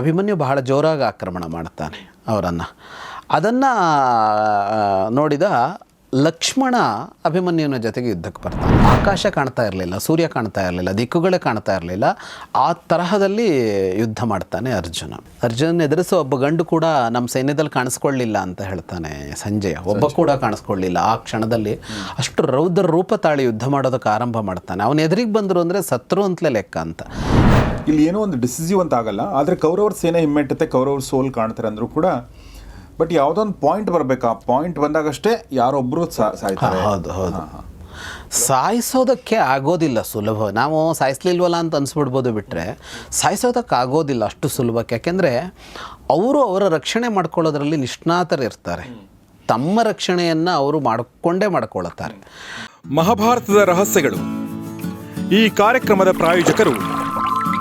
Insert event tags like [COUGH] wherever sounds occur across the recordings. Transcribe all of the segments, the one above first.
ಅಭಿಮನ್ಯು ಬಹಳ ಜೋರಾಗಿ ಆಕ್ರಮಣ ಮಾಡ್ತಾನೆ ಅವರನ್ನು. ಅದನ್ನು ನೋಡಿದ ಲಕ್ಷ್ಮಣ ಅಭಿಮನ್ಯುವಿನ ಜೊತೆಗೆ ಯುದ್ಧಕ್ಕೆ ಬರ್ತಾನೆ. ಆಕಾಶ ಕಾಣ್ತಾ ಇರಲಿಲ್ಲ ಸೂರ್ಯ ಕಾಣ್ತಾ ಇರಲಿಲ್ಲ ದಿಕ್ಕುಗಳೇ ಕಾಣ್ತಾ ಇರಲಿಲ್ಲ. ಆ ತರಹದಲ್ಲಿ ಯುದ್ಧ ಮಾಡ್ತಾನೆ ಅರ್ಜುನ. ಅರ್ಜುನ ಎದುರಿಸೋ ಒಬ್ಬ ಗಂಡು ಕೂಡ ನಮ್ಮ ಸೈನ್ಯದಲ್ಲಿ ಕಾಣಿಸ್ಕೊಳ್ಳಿಲ್ಲ ಅಂತ ಹೇಳ್ತಾನೆ ಸಂಜಯ. ಒಬ್ಬ ಕೂಡ ಕಾಣಿಸ್ಕೊಳ್ಳಿಲ್ಲ. ಆ ಕ್ಷಣದಲ್ಲಿ ಅಷ್ಟು ರೌದ್ರ ರೂಪ ತಾಳಿ ಯುದ್ಧ ಮಾಡೋದಕ್ಕೆ ಆರಂಭ ಮಾಡ್ತಾನೆ. ಅವನ ಎದುರಿಗೆ ಬಂದರು ಅಂದರೆ ಸತ್ರು ಅಂತಲೇ ಲೆಕ್ಕ ಅಂತ. ಇಲ್ಲಿ ಏನೋ ಒಂದು ಡಿಸಿಸಿವ್ ಅಂತ ಆಗಲ್ಲ ಆದರೆ ಕೌರವ್ರ ಸೇನೆ ಹಿಮ್ಮೆಟ್ಟುತ್ತೆ ಕೌರವ್ರ ಸೋಲ್ ಕಾಣ್ತಾರೆ ಅಂದರೂ ಕೂಡ. ಬಟ್ ಯಾವುದೋ ಒಂದು ಪಾಯಿಂಟ್ ಬರಬೇಕು ಆ ಪಾಯಿಂಟ್ ಬಂದಾಗಷ್ಟೇ ಯಾರೊಬ್ಬರು ಸಾಯ್ತಾರೆ. ಹೌದು ಹೌದು. ಸಾಯಿಸೋದಕ್ಕೆ ಆಗೋದಿಲ್ಲ ಸುಲಭ. ನಾವು ಸಾಯಿಸ್ಲಿಲ್ವಲ್ಲ ಅಂತ ಅನ್ಸ್ಬಿಡ್ಬೋದು ಬಿಟ್ಟರೆ ಸಾಯಿಸೋದಕ್ಕೆ ಆಗೋದಿಲ್ಲ ಅಷ್ಟು ಸುಲಭಕ್ಕೆ. ಯಾಕೆಂದರೆ ಅವರು ಅವರ ರಕ್ಷಣೆ ಮಾಡ್ಕೊಳ್ಳೋದ್ರಲ್ಲಿ ನಿಷ್ಣಾತರಿರ್ತಾರೆ. ತಮ್ಮ ರಕ್ಷಣೆಯನ್ನು ಅವರು ಮಾಡಿಕೊಂಡೇ ಮಾಡ್ಕೊಳ್ಳುತ್ತಾರೆ. ಮಹಾಭಾರತದ ರಹಸ್ಯಗಳು. ಈ ಕಾರ್ಯಕ್ರಮದ ಪ್ರಾಯೋಜಕರು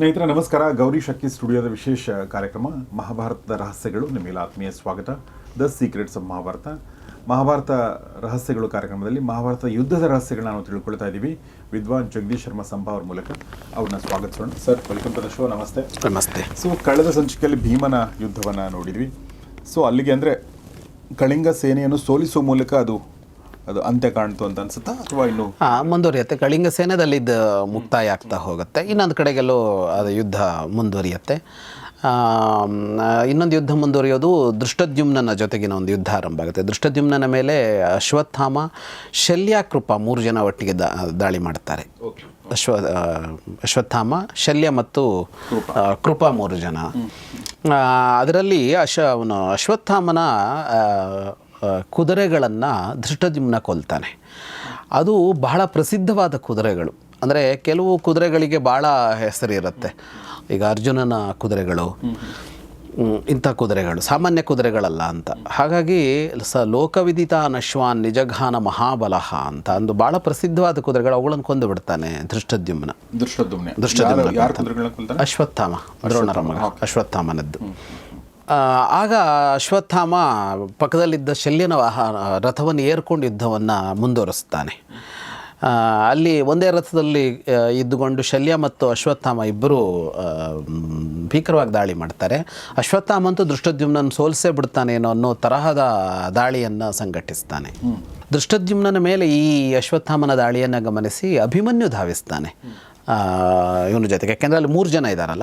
ಸ್ನೇಹಿತರೆ ನಮಸ್ಕಾರ. ಗೌರಿ ಶಕ್ತಿ ಸ್ಟುಡಿಯೋದ ವಿಶೇಷ ಕಾರ್ಯಕ್ರಮ ಮಹಾಭಾರತದ ರಹಸ್ಯಗಳು. ನಿಮ್ಮೆಲ್ಲ ಆತ್ಮೀಯ ಸ್ವಾಗತ. The secrets of Mahabharata. Mahabharata ರಹಸ್ಯಗಳು ಕಾರ್ಯಕ್ರಮದಲ್ಲಿ ಮಹಾಭಾರತ ಯುದ್ಧದ ರಹಸ್ಯಗಳನ್ನ ನಾವು ತಿಳ್ಕೊಳ್ತಾ ಇದ್ದೀವಿ ವಿದ್ವಾನ್ ಜಗದೀಶ್ ಶರ್ಮಾ ಸಂಭಾ ಅವ್ರ ಮೂಲಕ ಅವ್ರನ್ನ ಸ್ವಾಗತಿಸೋಣ. Sir welcome to the show. ನಮಸ್ತೆ. ನಮಸ್ತೆ. ಸೊ ಕಳೆದ ಸಂಚಿಕೆಯಲ್ಲಿ ಭೀಮನ ಯುದ್ಧವನ್ನು ನೋಡಿದ್ವಿ. ಸೊ ಅಲ್ಲಿಗೆ ಅಂದರೆ ಕಳಿಂಗ ಸೇನೆಯನ್ನು ಸೋಲಿಸುವ ಮೂಲಕ ಅದು ಅದು ಅಂತ್ಯ ಕಾಣ್ತು ಅಂತ ಅನ್ಸುತ್ತಾ? ಅಥವಾ ಇನ್ನು ಹಾ ಮುಂದುವರಿಯುತ್ತೆ. ಕಳಿಂಗ ಸೇನೆದಲ್ಲಿದ್ದು ಮುಕ್ತಾಯ ಆಗ್ತಾ ಹೋಗುತ್ತೆ. ಇನ್ನೊಂದು ಕಡೆಗೆಲ್ಲೂ ಅದು ಯುದ್ಧ ಮುಂದುವರಿಯುತ್ತೆ. ಇನ್ನೊಂದು ಯುದ್ಧ ಮುಂದುವರಿಯೋದು ದೃಷ್ಟದ್ಯುಮ್ನನ ಜೊತೆಗಿನ ಒಂದು ಯುದ್ಧ ಆರಂಭ ಆಗುತ್ತೆ. ದೃಷ್ಟದ್ಯುಮ್ನನ ಮೇಲೆ ಅಶ್ವತ್ಥಾಮ ಶಲ್ಯ ಕೃಪ ಮೂರು ಜನ ಒಟ್ಟಿಗೆ ದಾ ದಾಳಿ ಮಾಡ್ತಾರೆ. ಅಶ್ವ ಅಶ್ವತ್ಥಾಮ ಶಲ್ಯ ಮತ್ತು ಕೃಪಾ. ಮೂರು ಜನ. ಅದರಲ್ಲಿ ಅಶ್ವ ಅವನು ಅಶ್ವತ್ಥಾಮನ ಕುದುರೆಗಳನ್ನು ಧೃಷ್ಟದ್ಯುಮ್ನ ಕೊಲ್ತಾನೆ. ಅದು ಬಹಳ ಪ್ರಸಿದ್ಧವಾದ ಕುದುರೆಗಳು. ಅಂದರೆ ಕೆಲವು ಕುದುರೆಗಳಿಗೆ ಭಾಳ ಹೆಸರಿರುತ್ತೆ ಈಗ ಅರ್ಜುನನ ಕುದುರೆಗಳು ಇಂಥ ಕುದುರೆಗಳು ಸಾಮಾನ್ಯ ಕುದುರೆಗಳಲ್ಲ ಅಂತ. ಹಾಗಾಗಿ ಸ ಲೋಕವಿದಿತ ನಶ್ವಾನ್ ನಿಜಘಾನ ಮಹಾಬಲಹ ಅಂತ ಅಂದು ಭಾಳ ಪ್ರಸಿದ್ಧವಾದ ಕುದುರೆಗಳು ಅವುಗಳನ್ನು ಕೊಂದು ಬಿಡ್ತಾನೆ ಧೃಷ್ಟದ್ಯುಮ್ನ. ದೃಷ್ಟದ್ಯುಮ್ನ ದೃಷ್ಟದ್ಯುಮ್ನ ಅಶ್ವತ್ಥಾಮ ದ್ರೋಣರ ಮಗ ಅಶ್ವತ್ಥಾಮನದ್ದು. ಆಗ ಅಶ್ವತ್ಥಾಮ ಪಕ್ಕದಲ್ಲಿದ್ದ ಶಲ್ಯನ ವಾಹನ ರಥವನ್ನು ಏರ್ಕೊಂಡು ಯುದ್ಧವನ್ನು ಮುಂದುವರಿಸ್ತಾನೆ ಅಲ್ಲಿ ಒಂದೇ ರಥದಲ್ಲಿ ಇದ್ದುಕೊಂಡು ಶಲ್ಯ ಮತ್ತು ಅಶ್ವತ್ಥಾಮ ಇಬ್ಬರು ಭೀಕರವಾಗಿ ದಾಳಿ ಮಾಡ್ತಾರೆ. ಅಶ್ವತ್ಥಾಮ ಅಂತೂ ದೃಷ್ಟದ್ಯುಮ್ನನ್ನು ಸೋಲಿಸೇ ಬಿಡ್ತಾನೇನೋ ಅನ್ನೋ ತರಹದ ದಾಳಿಯನ್ನು ಸಂಘಟಿಸ್ತಾನೆ. ದೃಷ್ಟದ್ಯುಮ್ನ ಮೇಲೆ ಈ ಅಶ್ವತ್ಥಾಮನ ದಾಳಿಯನ್ನು ಗಮನಿಸಿ ಅಭಿಮನ್ಯು ಧಾವಿಸ್ತಾನೆ. ಇವನ ಜೊತೆಗೆ. ಯಾಕೆಂದರೆ ಅಲ್ಲಿ ಮೂರು ಜನ ಇದ್ದಾರಲ್ಲ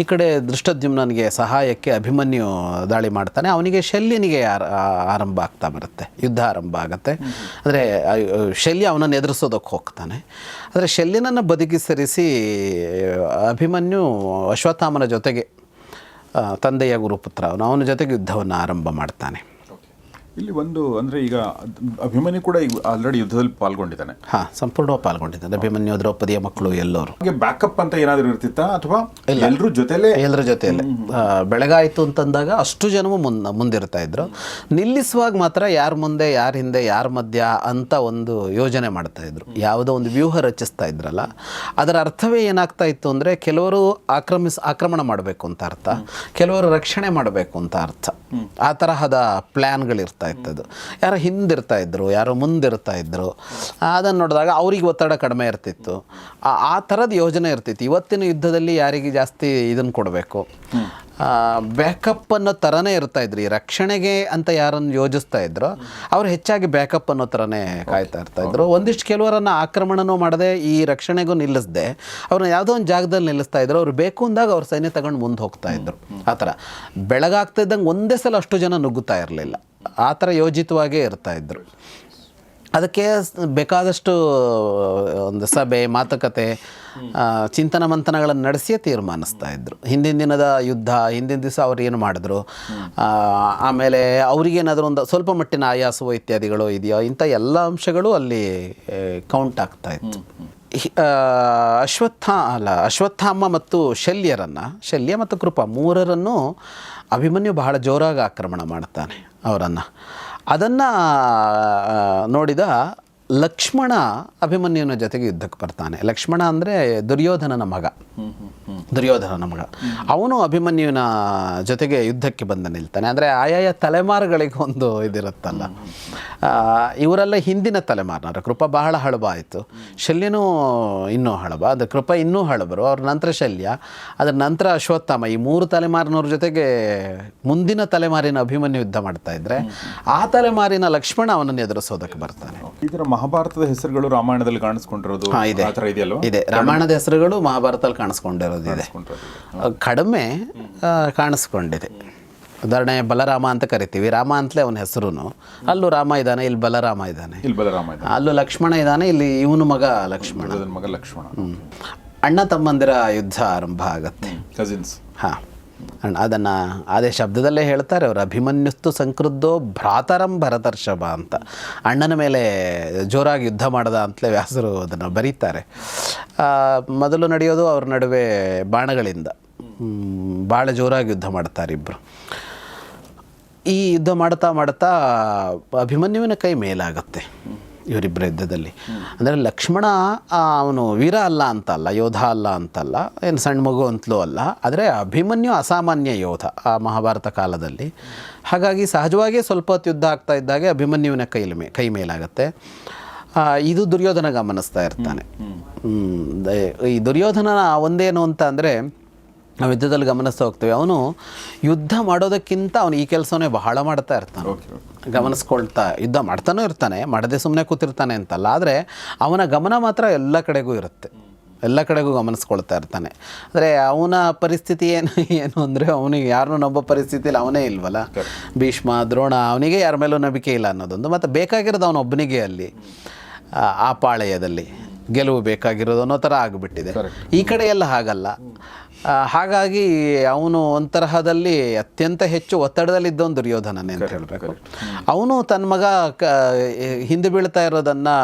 ಈ ಕಡೆ ದೃಷ್ಟದ್ಯುಮ್ನನಿಗೆ ಸಹಾಯಕ್ಕೆ ಅಭಿಮನ್ಯು ದಾಳಿ ಮಾಡ್ತಾನೆ. ಅವನಿಗೆ ಶಲ್ಯನಿಗೆ ಆರ- ಆರಂಭ ಆಗ್ತಾ ಬರುತ್ತೆ. ಯುದ್ಧ ಆರಂಭ ಆಗುತ್ತೆ. ಅಂದರೆ ಶಲ್ಯ ಅವನನ್ನು ಎದುರಿಸೋದಕ್ಕೆ ಹೋಗ್ತಾನೆ. ಆದರೆ ಶಲ್ಯನನ್ನು ಬದುಕಿ ಸರಿಸಿ ಅಭಿಮನ್ಯು ಅಶ್ವತ್ಥಾಮನ ಜೊತೆಗೆ ತಂದೆಯ ಗುರುಪುತ್ರ ಅವನು, ಅವನ ಜೊತೆಗೆ ಯುದ್ಧವನ್ನು ಆರಂಭ ಮಾಡ್ತಾನೆ. ಇಲ್ಲಿ ಒಂದು ಅಂದರೆ ಈಗ ಅಭಿಮನ್ಯು ಕೂಡ ಈಗ ಆಲ್ರೆಡಿ ಯುದ್ಧದಲ್ಲಿ ಪಾಲ್ಗೊಂಡಿದ್ದಾನೆ. ಹಾಂ ಸಂಪೂರ್ಣವಾಗಿ ಪಾಲ್ಗೊಂಡಿದ್ದಾನೆ. ಅಭಿಮನ್ಯು ದ್ರೌಪದಿಯ ಮಕ್ಕಳು ಎಲ್ಲರೂ. ಹಾಗೆ ಬ್ಯಾಕಪ್ ಅಂತ ಏನಾದರೂ ಇರ್ತಿತ್ತಾ? ಅಥವಾ ಎಲ್ಲರೂ ಜೊತೆಲೇ? ಎಲ್ಲರ ಜೊತೆಯಲ್ಲೇ. ಬೆಳಗಾಯಿತು ಅಂತಂದಾಗ ಅಷ್ಟು ಜನವು ಮುನ್ನ ಮುಂದಿರ್ತಾ ಇದ್ರು. ನಿಲ್ಲಿಸುವಾಗ ಮಾತ್ರ ಯಾರ ಮುಂದೆ ಯಾರ ಹಿಂದೆ ಯಾರ ಮಧ್ಯ ಅಂತ ಒಂದು ಯೋಜನೆ ಮಾಡ್ತಾ ಇದ್ರು. ಯಾವುದೋ ಒಂದು ವ್ಯೂಹ ರಚಿಸ್ತಾ ಇದ್ರಲ್ಲ. ಅದರ ಅರ್ಥವೇ ಏನಾಗ್ತಾ ಇತ್ತು ಅಂದರೆ ಕೆಲವರು ಆಕ್ರಮಿಸ್ ಆಕ್ರಮಣ ಮಾಡಬೇಕು ಅಂತ ಅರ್ಥ. ಕೆಲವರು ರಕ್ಷಣೆ ಮಾಡಬೇಕು ಅಂತ ಅರ್ಥ. ಆ ತರಹದ ಪ್ಲ್ಯಾನ್ಗಳಿರ್ತಾ ಇತ್ತದು ಯಾರೋ ಹಿಂದಿರ್ತಾ ಇದ್ದರು ಯಾರೋ ಮುಂದಿರ್ತಾ ಇದ್ದರು ಅದನ್ನು ನೋಡಿದಾಗ ಅವ್ರಿಗೆ ಒತ್ತಡ ಕಡಿಮೆ ಇರ್ತಿತ್ತು. ಆ ಥರದ ಯೋಜನೆ ಇರ್ತಿತ್ತು. ಇವತ್ತಿನ ಯುದ್ಧದಲ್ಲಿ ಯಾರಿಗೆ ಜಾಸ್ತಿ ಇದನ್ನು ಕೊಡಬೇಕು? ಬ್ಯಾಕಪ್ ಅನ್ನೋ ಥರನೇ ಇರ್ತಾ ಇದ್ರು. ಈ ರಕ್ಷಣೆಗೆ ಅಂತ ಯಾರನ್ನು ಯೋಜಿಸ್ತಾ ಇದ್ರು ಅವ್ರು ಹೆಚ್ಚಾಗಿ ಬ್ಯಾಕಪ್ ಅನ್ನೋ ಥರನೇ ಕಾಯ್ತಾ ಇರ್ತಾ ಇದ್ರು. ಒಂದಿಷ್ಟು ಕೆಲವರನ್ನು ಆಕ್ರಮಣನೂ ಮಾಡದೆ ಈ ರಕ್ಷಣೆಗೂ ನಿಲ್ಲಿಸದೆ ಅವ್ರನ್ನ ಯಾವುದೋ ಒಂದು ಜಾಗದಲ್ಲಿ ನಿಲ್ಲಿಸ್ತಾ ಇದ್ರು ಅವ್ರು ಬೇಕು ಅಂದಾಗ ಅವ್ರ ಸೈನ್ಯ ತಗೊಂಡು ಮುಂದೆ ಹೋಗ್ತಾ ಇದ್ರು. ಆ ಥರ. ಬೆಳಗಾಗ್ತಾ ಇದ್ದಂಗೆ ಒಂದೇ ಸಲ ಅಷ್ಟು ಜನ ನುಗ್ಗುತ್ತಾ ಇರಲಿಲ್ಲ. ಆ ಥರ ಯೋಜಿತವಾಗೇ ಇರ್ತಾ ಇದ್ರು. ಅದಕ್ಕೆ ಬೇಕಾದಷ್ಟು, ಒಂದು ಸಭೆ, ಮಾತುಕತೆ ಚಿಂತನ ಮಂಥನಗಳನ್ನು ನಡೆಸಿಯೇ ತೀರ್ಮಾನಿಸ್ತಾ ಇದ್ರು. ಹಿಂದಿನ ದಿನದ ಯುದ್ಧ, ಹಿಂದಿನ ದಿವಸ ಅವ್ರು ಏನು ಮಾಡಿದ್ರು? ಆಮೇಲೆ ಅವ್ರಿಗೇನಾದರೂ ಒಂದು ಸ್ವಲ್ಪ ಮಟ್ಟಿನ ಆಯಾಸವು ಇತ್ಯಾದಿಗಳು ಇದೆಯೋ, ಇಂಥ ಎಲ್ಲ ಅಂಶಗಳು ಅಲ್ಲಿ ಕೌಂಟ್ ಆಗ್ತಾ ಇತ್ತು. ಅಶ್ವತ್ಥ, ಅಲ್ಲ ಅಶ್ವತ್ಥಾಮ ಮತ್ತು ಶಲ್ಯರನ್ನು, ಶಲ್ಯ ಮತ್ತು ಕೃಪ ಮೂರರನ್ನು ಅಭಿಮನ್ಯು ಬಹಳ ಜೋರಾಗಿ ಆಕ್ರಮಣ ಮಾಡ್ತಾನೆ ಅವರನ್ನು. ಅದನ್ನು ನೋಡಿದ ಲಕ್ಷ್ಮಣ ಅಭಿಮನ್ಯುವಿನ ಜೊತೆಗೆ ಯುದ್ಧಕ್ಕೆ ಬರ್ತಾನೆ. ಲಕ್ಷ್ಮಣ ಅಂದರೆ ದುರ್ಯೋಧನನ ಮಗ. ದುರ್ಯೋಧನನ ಮಗ. ಅವನು ಅಭಿಮನ್ಯುವಿನ ಜೊತೆಗೆ ಯುದ್ಧಕ್ಕೆ ಬಂದು ನಿಲ್ತಾನೆ. ಅಂದರೆ ಆಯಾಯ ತಲೆಮಾರುಗಳಿಗೆ ಒಂದು ಇದಿರುತ್ತಲ್ಲ. ಇವರೆಲ್ಲ ಹಿಂದಿನ ತಲೆಮಾರಿನವರು ಕೃಪ ಬಹಳ ಹಳಬ ಆಯಿತು. ಶಲ್ಯನೂ ಇನ್ನೂ ಹಳಬ. ಅದು ಕೃಪ ಇನ್ನೂ ಹಳಬರು. ಅವ್ರ ನಂತರ ಶಲ್ಯ. ಅದರ ನಂತರ ಅಶ್ವತ್ಥಾಮ. ಈ ಮೂರು ತಲೆಮಾರಿನವ್ರ ಜೊತೆಗೆ ಮುಂದಿನ ತಲೆಮಾರಿನ ಅಭಿಮನ್ಯು ಯುದ್ಧ ಮಾಡ್ತಾ ಇದ್ರೆ, ಆ ತಲೆಮಾರಿನ ಲಕ್ಷ್ಮಣ ಅವನನ್ನು ಎದುರಿಸೋದಕ್ಕೆ ಬರ್ತಾನೆ. ಈ ತರ ಮಹಾಭಾರತದ ಹೆಸರುಗಳು ರಾಮಾಯಣದಲ್ಲಿ ಕಾಣಿಸ್ಕೊಂಡಿರೋದು ಇದೆ. ಇದೆ. ರಾಮಾಯಣದ ಹೆಸರುಗಳು ಮಹಾಭಾರತದಲ್ಲಿ ಕಾಣಿಸ್ಕೊಂಡಿರೋದು ಇದೆ. ಕಡಿಮೆ ಕಾಣಿಸ್ಕೊಂಡಿದೆ. ಉದಾಹರಣೆ ಬಲರಾಮ ಅಂತ ಕರಿತೀವಿ. ರಾಮ ಅಂತಲೇ ಅವನ ಹೆಸರು ಅಲ್ಲೂ ರಾಮ ಇದ್ದಾನೆ ಇಲ್ಲಿ ಬಲರಾಮ ಇದ್ದಾನೆ. ಇಲ್ಲಿ ಬಲರಾಮ ಇದ್ದಾನೆ. ಅಲ್ಲೂ ಲಕ್ಷ್ಮಣ ಇದ್ದಾನೆ ಇಲ್ಲಿ ಇವನು ಮಗ ಲಕ್ಷ್ಮಣ. ಮಗ ಲಕ್ಷ್ಮಣ. ಅಣ್ಣ ತಮ್ಮಂದಿರ ಯುದ್ಧ ಆರಂಭ ಆಗತ್ತೆ. ಕಸಿನ್ಸ್ ಹಾಂ. ಅದನ್ನು ಅದೇ ಶಬ್ದದಲ್ಲೇ ಹೇಳ್ತಾರೆ, ಅವರು ಅಭಿಮನ್ಯುಸ್ತು ಸಂಕೃದ್ದೋ ಭ್ರಾತರಂ ಭರತರ್ಷಭ ಅಂತ. ಅಣ್ಣನ ಮೇಲೆ ಜೋರಾಗಿ ಯುದ್ಧ ಮಾಡದ ಅಂತಲೇ ವ್ಯಾಸರು ಅದನ್ನು ಬರೀತಾರೆ. ಮೊದಲು ನಡೆಯೋದು ಅವ್ರ ನಡುವೆ ಬಾಣಗಳಿಂದ. ಭಾಳ ಜೋರಾಗಿ ಯುದ್ಧ ಮಾಡ್ತಾರೆ ಇಬ್ಬರು ಈ ಯುದ್ಧ ಮಾಡ್ತಾ ಮಾಡ್ತಾ ಅಭಿಮನ್ಯುವಿನ ಕೈ ಮೇಲಾಗತ್ತೆ. ಇವರಿಬ್ಬರ ಯುದ್ಧದಲ್ಲಿ. ಅಂದರೆ ಲಕ್ಷ್ಮಣ ಅವನು ವೀರ ಅಲ್ಲ ಅಂತಲ್ಲ ಯೋಧ ಅಲ್ಲ ಅಂತಲ್ಲ ಏನು ಸಣ್ಣ ಮಗು ಅಂತಲೂ ಅಲ್ಲ ಆದರೆ ಅಭಿಮನ್ಯು ಅಸಾಮಾನ್ಯ ಯೋಧ ಆ ಮಹಾಭಾರತ ಕಾಲದಲ್ಲಿ. ಹಾಗಾಗಿ ಸಹಜವಾಗಿಯೇ ಸ್ವಲ್ಪ ಹೊತ್ತು ಯುದ್ಧ ಆಗ್ತಾ ಇದ್ದಾಗೆ ಅಭಿಮನ್ಯುವಿನ ಕೈಲಿ ಮೇ ಕೈ ಮೇಲಾಗತ್ತೆ. ಇದು ದುರ್ಯೋಧನ ಗಮನಿಸ್ತಾ ಇರ್ತಾನೆ. ಈ ದುರ್ಯೋಧನನ ಒಂದೇನು ಅಂತ ಅಂದರೆ ನಾವು ಯುದ್ಧದಲ್ಲಿ ಗಮನಿಸ್ತಾ ಹೋಗ್ತೇವೆ. ಅವನು ಯುದ್ಧ ಮಾಡೋದಕ್ಕಿಂತ ಅವನು ಈ ಕೆಲಸವನ್ನೇ ಬಹಳ ಮಾಡ್ತಾ ಇರ್ತಾನೆ. ಗಮನಿಸ್ಕೊಳ್ತಾ ಯುದ್ಧ ಮಾಡ್ತಾನೂ ಇರ್ತಾನೆ ಮಾಡದೆ ಸುಮ್ಮನೆ ಕೂತಿರ್ತಾನೆ ಅಂತಲ್ಲ ಆದರೆ ಅವನ ಗಮನ ಮಾತ್ರ ಎಲ್ಲ ಕಡೆಗೂ ಇರುತ್ತೆ. ಎಲ್ಲ ಕಡೆಗೂ ಗಮನಿಸ್ಕೊಳ್ತಾ ಇರ್ತಾನೆ. ಅಂದರೆ ಅವನ ಪರಿಸ್ಥಿತಿ ಏನು ಏನು ಅಂದರೆ ಅವನಿಗೆ ಯಾರನ್ನೂ ನಂಬೋ ಪರಿಸ್ಥಿತಿಲಿ ಅವನೇ ಇಲ್ವಲ್ಲ? ಭೀಷ್ಮ ದ್ರೋಣ ಅವನಿಗೆ ಯಾರ ಮೇಲೂ ನಂಬಿಕೆ ಇಲ್ಲ ಅನ್ನೋದೊಂದು. ಮತ್ತು ಬೇಕಾಗಿರೋದು ಅವನೊಬ್ಬನಿಗೆ ಅಲ್ಲಿ ಆ, ಪಾಳೆಯದಲ್ಲಿ. ಗೆಲುವು ಬೇಕಾಗಿರೋದು ಅನ್ನೋ ಥರ ಆಗಿಬಿಟ್ಟಿದೆ. ಈ ಕಡೆ ಎಲ್ಲ ಹಾಗಲ್ಲ. ಹಾಗಾಗಿ ಅವನು ಒಂತರಹದಲ್ಲಿ ಅತ್ಯಂತ ಹೆಚ್ಚು ಒತ್ತಡದಲ್ಲಿದ್ದವನು ದುರ್ಯೋಧನನೇ ಅಂತ ಹೇಳಬೇಕು. ಅವನು ತನ್ನ ಮಗ ಕ ಹಿಂದೆ ಬೀಳ್ತಾ ಇರೋದನ್ನು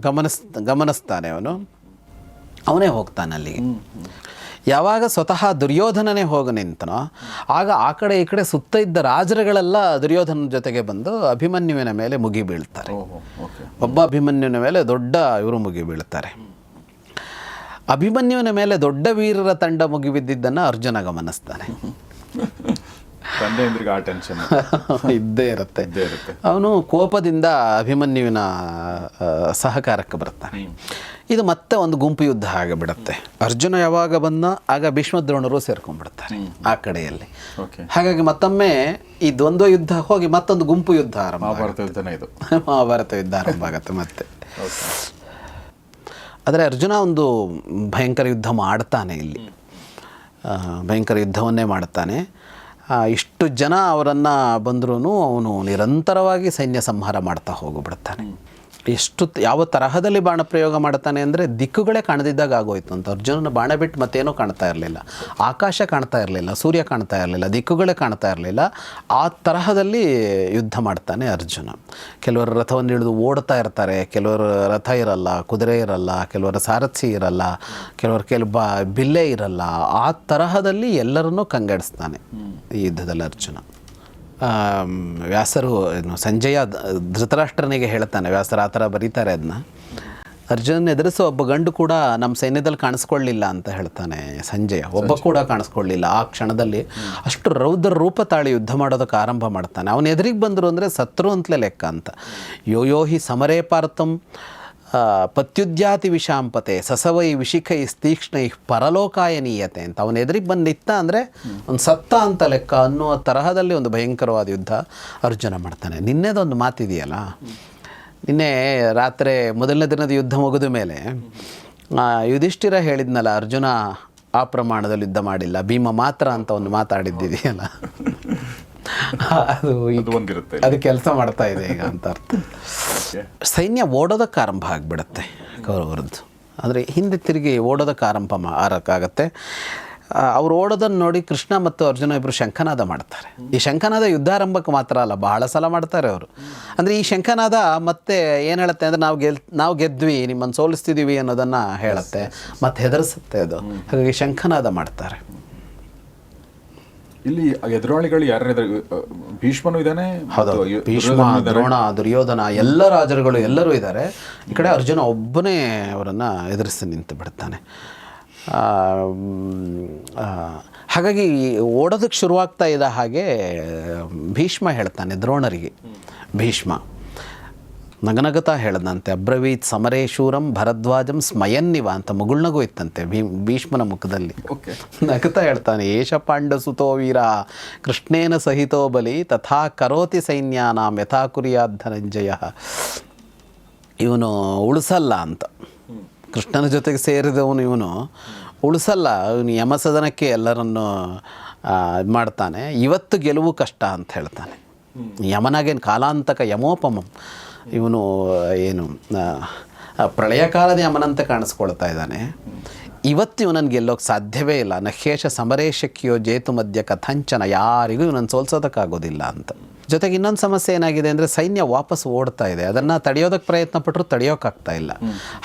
ಗಮನಿಸ್ ಗಮನಿಸ್ತಾನೆ ಅವನು. ಅವನೇ ಹೋಗ್ತಾನೆ ಅಲ್ಲಿಗೆ. ಯಾವಾಗ ಸ್ವತಃ ದುರ್ಯೋಧನನೇ ಹೋಗಿ ನಿಂತನೋ ಆಗ ಆ ಕಡೆ ಈ ಕಡೆ ಸುತ್ತ ಇದ್ದ ರಾಜರುಗಳೆಲ್ಲ ದುರ್ಯೋಧನ ಜೊತೆಗೆ ಬಂದು ಅಭಿಮನ್ಯುವಿನ ಮೇಲೆ ಮುಗಿ ಬೀಳ್ತಾರೆ. ಒಬ್ಬ ಅಭಿಮನ್ಯುವಿನ ಮೇಲೆ ದೊಡ್ಡ ಇವರು ಮುಗಿ ಬೀಳ್ತಾರೆ. ಅಭಿಮನ್ಯುವಿನ ಮೇಲೆ ದೊಡ್ಡ ವೀರರ ತಂಡ ಮುಗಿ ಬಿದ್ದಿದ್ದನ್ನು ಅರ್ಜುನ ಗಮನಿಸ್ತಾನೆ. ತಂದೆಯಂದ್ರಿಗೆ ಆ ಟೆನ್ಷನ್ [LAUGHS] ಇದ್ದೇ ಇರುತ್ತೆ. ಇದ್ದೇ ಇರುತ್ತೆ. ಅವನು ಕೋಪದಿಂದ ಅಭಿಮನ್ಯುವಿನ ಸಹಕಾರಕ್ಕೆ ಬರ್ತಾನೆ ಇದು ಮತ್ತೆ ಒಂದು ಗುಂಪು ಯುದ್ಧ ಆಗಿಬಿಡುತ್ತೆ. ಅರ್ಜುನ ಯಾವಾಗ ಬಂದ ಆಗ ಭೀಷ್ಮದ್ರೋಣರು ಸೇರ್ಕೊಂಡ್ಬಿಡ್ತಾರೆ ಆ ಕಡೆಯಲ್ಲಿ. ಹಾಗಾಗಿ ಮತ್ತೊಮ್ಮೆ ಈ ದ್ವಂದ್ವ ಯುದ್ಧ ಹೋಗಿ ಮತ್ತೊಂದು ಗುಂಪು ಯುದ್ಧ ಆರಂಭ ಮಹಾಭಾರತ [LAUGHS] ಯುದ್ಧ ಆರಂಭ ಆಗುತ್ತೆ ಮತ್ತೆ. ಆದರೆ ಅರ್ಜುನ ಒಂದು ಭಯಂಕರ ಯುದ್ಧ ಮಾಡ್ತಾನೆ ಇಲ್ಲಿ. ಭಯಂಕರ ಯುದ್ಧವನ್ನೇ ಮಾಡ್ತಾನೆ. ಇಷ್ಟು ಜನ ಅವರನ್ನು ಬಂದರೂ ಅವನು ನಿರಂತರವಾಗಿ ಸೈನ್ಯ ಸಂಹಾರ ಮಾಡ್ತಾ ಹೋಗಿಬಿಡ್ತಾನೆ. ಎಷ್ಟು ಯಾವ ತರಹದಲ್ಲಿ ಬಾಣ ಪ್ರಯೋಗ ಮಾಡ್ತಾನೆ ಅಂದರೆ ದಿಕ್ಕುಗಳೇ ಕಾಣದಿದ್ದಾಗ ಆಗೋಯ್ತು ಅಂತ. ಅರ್ಜುನನ ಬಾಣ ಬಿಟ್ಟು ಮತ್ತೇನೂ ಕಾಣ್ತಾ ಇರಲಿಲ್ಲ. ಆಕಾಶ ಕಾಣ್ತಾ ಇರಲಿಲ್ಲ, ಸೂರ್ಯ ಕಾಣ್ತಾ ಇರಲಿಲ್ಲ, ದಿಕ್ಕುಗಳೇ ಕಾಣ್ತಾ ಇರಲಿಲ್ಲ. ಆ ತರಹದಲ್ಲಿ ಯುದ್ಧ ಮಾಡ್ತಾನೆ ಅರ್ಜುನ. ಕೆಲವರು ರಥವನ್ನು ಹಿಡಿದು ಓಡ್ತಾ ಇರ್ತಾರೆ, ಕೆಲವರು ರಥ ಇರಲ್ಲ, ಕುದುರೆ ಇರಲ್ಲ, ಕೆಲವರ ಸಾರಥಿ ಇರಲ್ಲ, ಕೆಲವರು ಕೆಲ ಬ, ಬಿಲ್ಲೆ ಇರಲ್ಲ. ಆ ತರಹದಲ್ಲಿ ಎಲ್ಲರನ್ನೂ ಕಂಗಡಿಸ್ತಾನೆ ಈ ಯುದ್ಧದಲ್ಲಿ ಅರ್ಜುನ. ವ್ಯಾಸರು ಏನು ಸಂಜಯ ಧೃತರಾಷ್ಟ್ರನಿಗೆ ಹೇಳ್ತಾನೆ. ವ್ಯಾಸರು ಆ ಥರ ಬರೀತಾರೆ ಅದನ್ನ ಅರ್ಜುನ್ ಎದುರಿಸೋ ಒಬ್ಬ ಗಂಡು ಕೂಡ ನಮ್ಮ ಸೈನ್ಯದಲ್ಲಿ ಕಾಣಿಸ್ಕೊಳ್ಳಿಲ್ಲ ಅಂತ ಹೇಳ್ತಾನೆ ಸಂಜಯ. ಒಬ್ಬ ಕೂಡ ಕಾಣಿಸ್ಕೊಳ್ಳಿಲ್ಲ. ಆ ಕ್ಷಣದಲ್ಲಿ ಅಷ್ಟು ರೌದ್ರ ರೂಪ ತಾಳಿ ಯುದ್ಧ ಮಾಡೋದಕ್ಕೆ ಆರಂಭ ಮಾಡ್ತಾನೆ. ಅವನು ಎದುರಿಗೆ ಬಂದರು ಅಂದರೆ ಸತ್ರು ಅಂತಲೇ ಲೆಕ್ಕ ಅಂತ. ಯೋಯೋಹಿ ಯೋ ಹಿ ಸಮರೇ ಪಾರ್ಥಂ. ಪತ್ಯುದ್ಯಾತಿ ವಿಷಾಂಪತೆ ಸಸವೈ ವಿಶಿಖೈ ತೀಕ್ಷ್ಣೈ ಪರಲೋಕಾಯ ನೀಯತೆ ಅಂತ ಅವನ ಎದುರಿಗೆ ಬಂದು ನಿತ್ತ ಅಂದರೆ ಒಂದು ಸತ್ತ ಅಂತ ಲೆಕ್ಕ ಅನ್ನುವ ತರಹದಲ್ಲಿ ಒಂದು ಭಯಂಕರವಾದ ಯುದ್ಧ ಅರ್ಜುನ ಮಾಡ್ತಾನೆ. ನಿನ್ನೆದೊಂದು ಮಾತಿದೆಯಲ್ಲ? ನಿನ್ನೆ ರಾತ್ರಿ ಮೊದಲನೇ ದಿನದ ಯುದ್ಧ ಮುಗಿದ ಮೇಲೆ ಯುಧಿಷ್ಠಿರ ಹೇಳಿದ್ನಲ್ಲ ಅರ್ಜುನ ಆ ಪ್ರಮಾಣದಲ್ಲಿ ಯುದ್ಧ ಮಾಡಿಲ್ಲ ಭೀಮ ಮಾತ್ರ ಅಂತ ಒಂದು ಮಾತಾಡಿದ್ದಿದೆಯಲ್ಲ? [LAUGHS] ಅದು ಅದು ಅದು ಕೆಲಸ ಮಾಡ್ತಾ ಇದೆ ಈಗ ಅಂತ ಅರ್ಥ. ಸೈನ್ಯ ಓಡೋದಕ್ಕೆ ಆರಂಭ ಆಗಿಬಿಡುತ್ತೆ ಕೌರವರದ್ದು ಅಂದರೆ ಹಿಂದೆ ತಿರುಗಿ ಓಡೋದಕ್ಕೆ ಆರಂಭ ಆರಕ್ಕಾಗತ್ತೆ. ಅವ್ರು ಓಡೋದನ್ನು ನೋಡಿ ಕೃಷ್ಣ ಮತ್ತು ಅರ್ಜುನ ಇಬ್ಬರು ಶಂಖನಾದ ಮಾಡ್ತಾರೆ. ಈ ಶಂಖನಾದ ಯುದ್ಧಾರಂಭಕ್ಕೆ ಮಾತ್ರ ಅಲ್ಲ, ಬಹಳ ಸಲ ಮಾಡ್ತಾರೆ ಅವರು. ಅಂದರೆ ಈ ಶಂಖನಾದ ಮತ್ತೆ ಏನು ಹೇಳುತ್ತೆ ಅಂದರೆ ನಾವು ಗೆಲ್, ನಾವು ಗೆದ್ವಿ, ನಿಮ್ಮನ್ನು ಸೋಲಿಸ್ತಿದ್ದೀವಿ ಅನ್ನೋದನ್ನು ಹೇಳುತ್ತೆ, ಮತ್ತು ಹೆದರಿಸುತ್ತೆ ಅದು. ಹಾಗಾಗಿ ಶಂಖನಾದ ಮಾಡ್ತಾರೆ. ಇಲ್ಲಿ ಎದುರಾಳಿಗಳು ಯಾರ್ಯಾರು ಭೀಷ್ಮನು ಇದ್ದಾನೆ ಹೌದು ಭೀಷ್ಮ ದ್ರೋಣ ದುರ್ಯೋಧನ ಎಲ್ಲ ರಾಜರುಗಳು ಎಲ್ಲರೂ ಇದ್ದಾರೆ. ಈ ಕಡೆ ಅರ್ಜುನ ಒಬ್ಬನೇ ಅವರನ್ನು ಎದುರಿಸಿ ನಿಂತು ಬಿಡ್ತಾನೆ. ಹಾಗಾಗಿ ಓಡೋದಕ್ಕೆ ಶುರುವಾಗ್ತಾ ಇದ್ದ ಹಾಗೆ ಭೀಷ್ಮ ಹೇಳ್ತಾನೆ ದ್ರೋಣರಿಗೆ. ಭೀಷ್ಮ. ನಗನಗತಾ ಹೇಳದಂತೆ ಅಬ್ರವೀತ್ ಸಮರೇಶೂರಂ ಭರದ್ವಾಜಂ ಸ್ಮಯನ್ನಿವ ಅಂತ ಮುಗುಳ್ನಗೂ ಇತ್ತಂತೆ ಭೀ ಭೀಷ್ಮನ ಮುಖದಲ್ಲಿ. ನಗತಾ ಹೇಳ್ತಾನೆ ಏಷ ಪಾಂಡಸುತೋ ವೀರ ಕೃಷ್ಣೇನ ಸಹಿತೋ ಬಲಿ ತಥಾ ಕರೋತಿ ಸೈನ್ಯಾನಾಂ ಯಥಾ ಕುರಿಯಾದ್ ಧನಂಜಯ. ಇವನು ಉಳಿಸಲ್ಲ ಅಂತ. ಕೃಷ್ಣನ ಜೊತೆಗೆ ಸೇರಿದವನು ಇವನು. ಉಳಿಸಲ್ಲ ಇವನು ಯಮಸದನಕ್ಕೆ ಎಲ್ಲರನ್ನು ಇದು ಮಾಡ್ತಾನೆ. ಇವತ್ತು ಗೆಲುವು ಕಷ್ಟ ಅಂತ ಹೇಳ್ತಾನೆ. ಯಮನಾಗೇನು ಕಾಲಾಂತಕ ಯಮೋಪಮಂ. ಇವನು ಏನು ಪ್ರಳಯ ಕಾಲದ ಅಮನಂತ ಕಾಣಿಸ್ಕೊಳ್ತಾ ಇದ್ದಾನೆ. ಇವತ್ತು ಇವನನ್ನು ಗೆಲ್ಲೋಕೆ ಸಾಧ್ಯವೇ ಇಲ್ಲ. ನಖೇಶ ಸಮರೇಶಕ್ಕಿಯೋ ಜೇತು ಮಧ್ಯ ಕಥಂಚನ, ಯಾರಿಗೂ ಇವನನ್ನು ಸೋಲ್ಸೋದಕ್ಕಾಗೋದಿಲ್ಲ ಅಂತ. ಜೊತೆಗೆ ಇನ್ನೊಂದು ಸಮಸ್ಯೆ ಏನಾಗಿದೆ ಅಂದರೆ ಸೈನ್ಯ ವಾಪಸ್ ಓಡ್ತಾ ಇದೆ. ಅದನ್ನು ತಡೆಯೋದಕ್ಕೆ ಪ್ರಯತ್ನ ಪಟ್ಟರು ತಡೆಯೋಕ್ಕಾಗ್ತಾ ಇಲ್ಲ.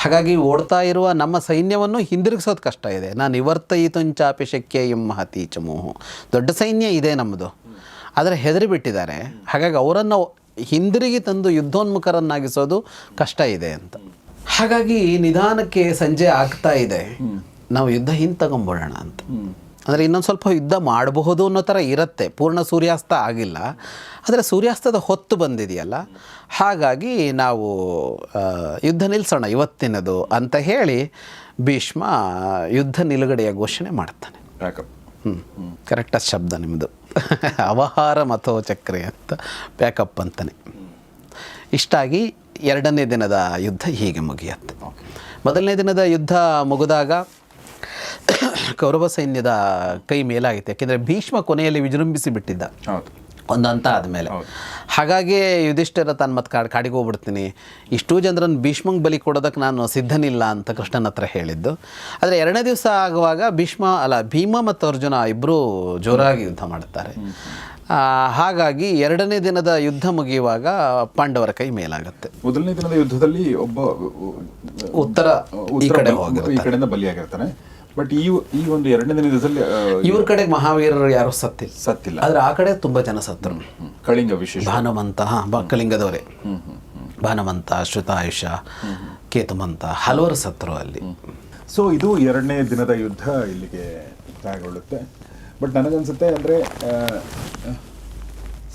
ಹಾಗಾಗಿ ಓಡ್ತಾ ಇರುವ ನಮ್ಮ ಸೈನ್ಯವನ್ನು ಹಿಂದಿರುಗಿಸೋದು ಕಷ್ಟ ಇದೆ. ನಾನು ಇವರ್ತಯಿತುಂಚಾಪಿ ಶಕ್ಯ ಇಮ್ಮಹತಿ ಮಹತಿ ಚಮೂಹು ದೊಡ್ಡ ಸೈನ್ಯ ಇದೆ ನಮ್ಮದು ಆದರೆ ಹೆದರಿಬಿಟ್ಟಿದ್ದಾರೆ. ಹಾಗಾಗಿ ಅವರನ್ನು ಹಿಂದಿರುಗಿ ತಂದು ಯುದ್ಧೋನ್ಮುಖರನ್ನಾಗಿಸೋದು ಕಷ್ಟ ಇದೆ ಅಂತ. ಹಾಗಾಗಿ ನಿಧಾನಕ್ಕೆ ಸಂಜೆ ಆಗ್ತಾ ಇದೆ. ನಾವು ಯುದ್ಧ ಹಿಂದೆ ತಗೊಂಬೋಣ ಅಂತ. ಅಂದರೆ ಇನ್ನೊಂದು ಸ್ವಲ್ಪ ಯುದ್ಧ ಮಾಡಬಹುದು ಅನ್ನೋ ಥರ ಇರುತ್ತೆ. ಪೂರ್ಣ ಸೂರ್ಯಾಸ್ತ ಆಗಿಲ್ಲ. ಆದರೆ ಸೂರ್ಯಾಸ್ತದ ಹೊತ್ತು ಬಂದಿದೆಯಲ್ಲ. ಹಾಗಾಗಿ ನಾವು ಯುದ್ಧ ನಿಲ್ಲಿಸೋಣ ಇವತ್ತಿನದು ಅಂತ ಹೇಳಿ ಭೀಷ್ಮ ಯುದ್ಧ ನಿಲುಗಡೆಯ ಘೋಷಣೆ ಮಾಡ್ತಾನೆ. ಹ್ಞೂ ಕರೆಕ್ಟಾದ ಶಬ್ದ ನಿಮ್ಮದು ಅವಹಾರ ಮಥೋ ಚಕ್ರೆ ಅಂತ ಬ್ಯಾಕಪ್ ಅಂತಾನೆ. ಇಷ್ಟಾಗಿ ಎರಡನೇ ದಿನದ ಯುದ್ಧ ಹೀಗೆ ಮುಗಿಯುತ್ತೆ. ಮೊದಲನೇ ದಿನದ ಯುದ್ಧ ಮುಗಿದಾಗ ಕೌರವ ಸೈನ್ಯದ ಕೈ ಮೇಲಾಗಿತ್ತು. ಯಾಕೆಂದರೆ ಭೀಷ್ಮ ಕೊನೆಯಲ್ಲಿ ವಿಜೃಂಭಿಸಿ ಬಿಟ್ಟಿದ್ದ ಒಂದು ಹಂತ ಆದಮೇಲೆ ಹಾಗಾಗಿ ಯುಧಿಷ್ಠಿರ ತಾನು ಮತ್ತು ಕಾಡು ಕಾಡಿಗೆ ಹೋಗ್ಬಿಡ್ತೀನಿ. ಇಷ್ಟು ಜನರನ್ನು ಭೀಷ್ಮಂಗೆ ಬಲಿ ಕೊಡೋದಕ್ಕೆ ನಾನು ಸಿದ್ಧನಿಲ್ಲ ಅಂತ ಕೃಷ್ಣನ ಹತ್ರ ಹೇಳಿದ್ದು. ಆದರೆ ಎರಡನೇ ದಿವಸ ಆಗುವಾಗ ಭೀಷ್ಮ ಅಲ್ಲ ಭೀಮ ಮತ್ತು ಅರ್ಜುನ ಇಬ್ಬರೂ ಜೋರಾಗಿ ಯುದ್ಧ ಮಾಡ್ತಾರೆ ಹಾಗಾಗಿ ಎರಡನೇ ದಿನದ ಯುದ್ಧ ಮುಗಿಯುವಾಗ ಪಾಂಡವರ ಕೈ ಮೇಲಾಗುತ್ತೆ. ಮೊದಲನೇ ದಿನದ ಯುದ್ಧದಲ್ಲಿ ಒಬ್ಬ ಉತ್ತರ ಈ ಕಡೆ ಈ ಕಡೆಯಿಂದ ಬಲಿಯಾಗಿರ್ತಾನೆ. ಬಟ್ ಈ ಈ ಒಂದು ಎರಡನೇ ದಿನದಲ್ಲಿ ಇವ್ರ ಕಡೆ ಮಹಾವೀರರು ಯಾರು ಸತ್ತಿಲ್ಲ. ಸತ್ತಿಲ್ಲ. ಆದ್ರೆ ಆ ಕಡೆ ತುಂಬಾ ಜನ ಸತ್ತರು. ಕಳಿಂಗ ವಿಶೇಷ. ಭಾನುಮಂತ ಹಾಂ ಕಳಿಂಗದವರೇ. ಭಾನುಮಂತ ಶ್ರುತಾಯುಷ ಕೇತುಮಂತ ಹಲವರು ಸತ್ತರು ಅಲ್ಲಿ. ಸೊ ಇದು ಎರಡನೇ ದಿನದ ಯುದ್ಧ ಇಲ್ಲಿಗೆ ತಾಗೊಳ್ಳುತ್ತೆ ಬಟ್ ನನಗನ್ಸುತ್ತೆ ಅಂದರೆ